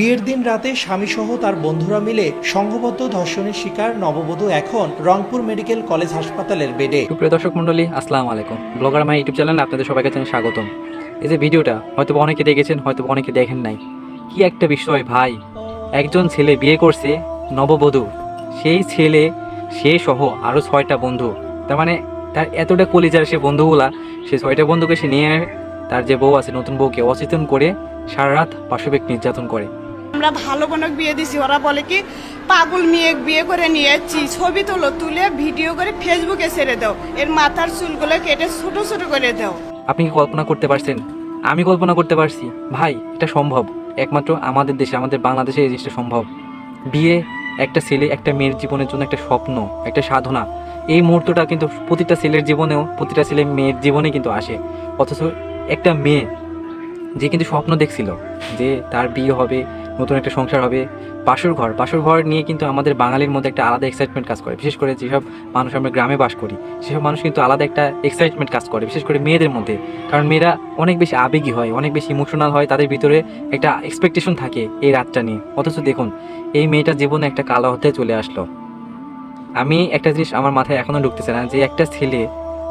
বিয়ের দিন রাতে স্বামীসহ তার বন্ধুরা মিলে সংঘবদ্ধ ধর্ষণের শিকার নববধূ এখন রংপুর মেডিকেল কলেজ হাসপাতালের বেডে। সুপ্রিয় দর্শক মন্ডলী আসসালামু আলাইকুম। ব্লগার মাই ইউটিউব চ্যানেলে আপনাদের সবাইকে জানাই স্বাগতম। এই যে ভিডিওটা হয়তো অনেকে দেখেছেন হয়তো অনেকে দেখেন নাই। কি একটা বিষয় ভাই, একজন ছেলে বিয়ে করছে নববধূ, সেই ছেলে, সে সহ আরও ছয়টা বন্ধু। তার মানে তার এতটা কলিজার সে বন্ধুগুলা, সে ছয়টা বন্ধুকে সে নিয়ে তার যে বউ আছে, নতুন বউকে অচেতন করে সারা রাত পাশবিক নির্যাতন করে। আমরা ভালো বোনক বিয়ে দিছি। ওরা বলে কি, পাগল মেয়ে বিয়ে করে নিয়ে যাচ্ছি ছবি তোলো, তুলে ভিডিও করে ফেসবুকে ছেড়ে দাও। এর মাথার চুলগুলো কেটে ছোট ছোট করে দাও। আপনি কি কল্পনা করতে পারছেন? আমি কল্পনা করতে পারছি। ভাই, এটা সম্ভব। একমাত্র আমাদের দেশে, আমাদের বাংলাদেশে এই জিনিসটা সম্ভব। বিয়ে একটা ছেলে, একটা মেয়ের জীবনের জন্য একটা স্বপ্ন, একটা সাধনা। এই মুহূর্তটা কিন্তু প্রতিটা ছেলের জীবনেও, প্রতিটা ছেলে মেয়ের জীবনে কিন্তু আসে। অথচ একটা মেয়ে, যে কিন্তু স্বপ্ন দেখছিল যে তার বিয়ে হবে নতুন একটা সংসার হবে বাসর ঘর। বাসর ঘর নিয়ে কিন্তু আমাদের বাঙালির মধ্যে একটা আলাদা এক্সাইটমেন্ট কাজ করে। বিশেষ করে যেসব মানুষ আমরা গ্রামে বাস করি, সেসব মানুষ কিন্তু আলাদা একটা এক্সাইটমেন্ট কাজ করে, বিশেষ করে মেয়েদের মধ্যে। কারণ মেয়েরা অনেক বেশি আবেগী হয়, অনেক বেশি ইমোশনাল হয়, তাদের ভিতরে একটা এক্সপেকটেশন থাকে এই রাতটা নিয়ে। অথচ দেখুন, এই মেয়েটার জীবনে একটা কালো হতে চলে আসলো। আমি একটা জিনিস আমার মাথায় এখনও ঢুকতেছে না যে একটা ছেলে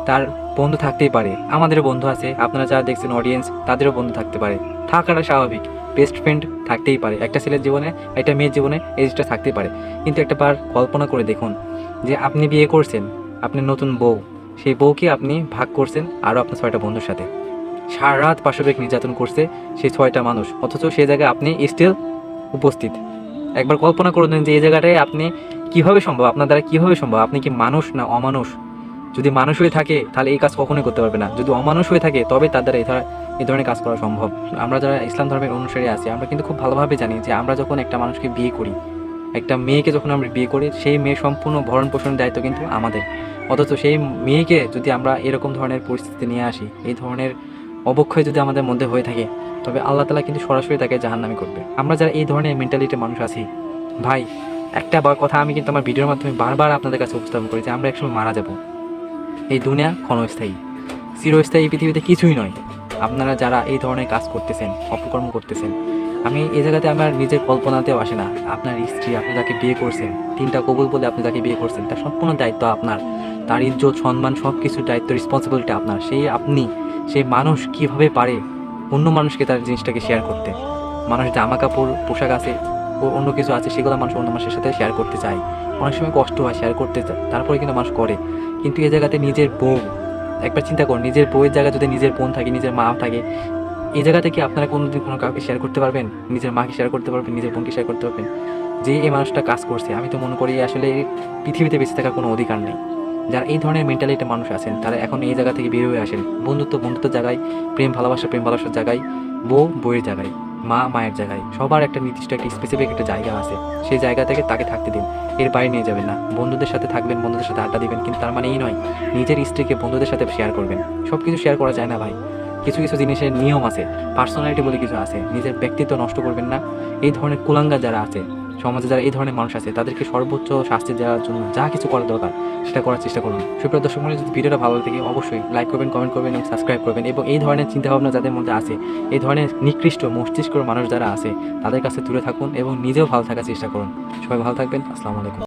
তার বন্ধু থাকতেই পারে। আমাদেরও বন্ধু আছে, আপনারা যারা দেখছেন অডিয়েন্স তাদেরও বন্ধু থাকতে পারে। থাকাটা স্বাভাবিক। বেস্ট ফ্রেন্ড থাকতেই পারে। একটা ছেলের জীবনে, একটা মেয়ের জীবনে এই জিনিসটা থাকতেই পারে। কিন্তু একটা বার কল্পনা করে দেখুন যে আপনি বিয়ে করছেন আপনি নতুন বউ। সেই বউকে আপনি ভাগ করছেন আরও আপনার ছয়টা বন্ধুর সাথে। সারা রাত পাশবিক নির্যাতন করছে সেই ছয়টা মানুষ। অথচ সেই জায়গায় আপনি স্টিল উপস্থিত। একবার কল্পনা করে দিন যে এই জায়গাটায় আপনি কীভাবে সম্ভব? আপনার দ্বারা কীভাবে সম্ভব? আপনি কি মানুষ না অমানুষ? যদি মানুষ হয়ে থাকে, তাহলে এই কাজ কখনোই করতে পারবে না। যদি অমানুষ হয়ে থাকে, তবে তার দ্বারা এই ধর- এই ধরনের কাজ করা সম্ভব। আমরা যারা ইসলাম ধর্মের অনুসারী আছি, আমরা কিন্তু খুব ভালোভাবে জানি যে আমরা যখন একটা মানুষকে বিয়ে করি, একটা মেয়েকে যখন আমরা বিয়ে করি, সেই মেয়ে সম্পূর্ণ ভরণ পোষণের দায়িত্ব কিন্তু আমাদের। অথচ সেই মেয়েকে যদি আমরা এরকম ধরনের পরিস্থিতি নিয়ে আসি, এই ধরনের অবক্ষয় যদি আমাদের মধ্যে হয়ে থাকে, তবে আল্লাহ তালা কিন্তু সরাসরি তাকে জাহান্নামি করবে। আমরা যারা এই ধরনের মেন্টালিটির মানুষ আছি, ভাই, একটা কথা আমি কিন্তু আমার ভিডিওর মাধ্যমে বারবার আপনাদের কাছে উপস্থাপন করি যে আমরা একসময় মারা যাব। এই দুনিয়া ক্ষণস্থায়ী। চিরস্থায়ী পৃথিবীতে কিছুই নয়। আপনারা যারা এই ধরনের কাজ করতেছেন, অপকর্ম করতেছেন, আমি এই জায়গাতে আমার নিজের কল্পনাতেও আসে না। আপনার স্ত্রী আপনি যাকে বিয়ে করছেন, তিনটা কবুল বলে আপনি যাকে বিয়ে করছেন, তার সম্পূর্ণ দায়িত্ব আপনার। তার ইজ্জত, সম্মান সব কিছুর দায়িত্ব রেসপন্সিবিলিটি আপনার। সেই আপনি, সেই মানুষ কীভাবে পারে অন্য মানুষকে তার জিনিসটাকে শেয়ার করতে? মানুষ জামা কাপড়, পোশাক আছে, ও অন্য কিছু আছে, সেগুলো মানুষ অন্য মানুষের সাথে শেয়ার করতে চায়। অনেক সময় কষ্ট হয় শেয়ার করতে, তারপরে কিন্তু মানুষ করে। কিন্তু এই জায়গাতে নিজের বউ, একবার চিন্তা করুন, নিজের বউয়ের জায়গায় যদি নিজের বোন থাকে, নিজের মা থাকে এই জায়গাতে কি আপনারা কোনোদিন কোনো কাউকে শেয়ার করতে পারবেন? নিজের মাকে শেয়ার করতে পারবেন, নিজের বোনকে শেয়ার করতে পারবেন? যে এই মানুষটা কাজ করছে, আমি তো মনে করি আসলে পৃথিবীতে বেঁচে থাকার কোনো অধিকার নেই। যারা এই ধরনের মেন্টালিটি মানুষ আছেন, তারা এখন এই জায়গা থেকে বের হয়ে আসেন। বন্ধুত্ব বন্ধুত্বের জায়গায়, প্রেম ভালোবাসা প্রেম ভালোবাসার জায়গায়, বউ বইয়ের জায়গায়। মা মায়ের জায়গায়। সবার একটা নির্দিষ্ট একটা স্পেসিফিক একটা জায়গা আছে। সেই জায়গা থেকে তাকে থাকতে দিন। এর বাইরে নিয়ে যাবেন না। বন্ধুদের সাথে থাকবেন, বন্ধুদের সাথে আড্ডা দিবেন, কিন্তু তার মানে এই নয়, নিজের স্ত্রীকে বন্ধুদের সাথে শেয়ার করবেন। সব কিছু শেয়ার করা যায় না ভাই। কিছু কিছু জিনিসের নিয়ম আছে। পার্সোনালিটি বলে কিছু আছে। নিজের ব্যক্তিত্ব নষ্ট করবেন না। এই ধরনের কুলাঙ্গা যারা আছে সমাজে যারা এই ধরনের মানুষ আছে, তাদেরকে সর্বোচ্চ শাস্তি দেওয়ার জন্য যা কিছু করা দরকার, সেটা করার চেষ্টা করুন। সুপ্রিয় দর্শক মনে যদি ভিডিওটা ভালো থাকে অবশ্যই লাইক করবেন কমেন্ট করবেন এবং সাবস্ক্রাইব করবেন এবং এই ধরনের চিন্তাভাবনা যাদের মধ্যে আছে, এই ধরনের নিকৃষ্ট মস্তিষ্ক মানুষ যারা আছে, তাদের কাছে দূরে থাকুন এবং নিজেও ভালো থাকার চেষ্টা করুন। সবাই ভালো থাকবেন। আসসালামু আলাইকুম।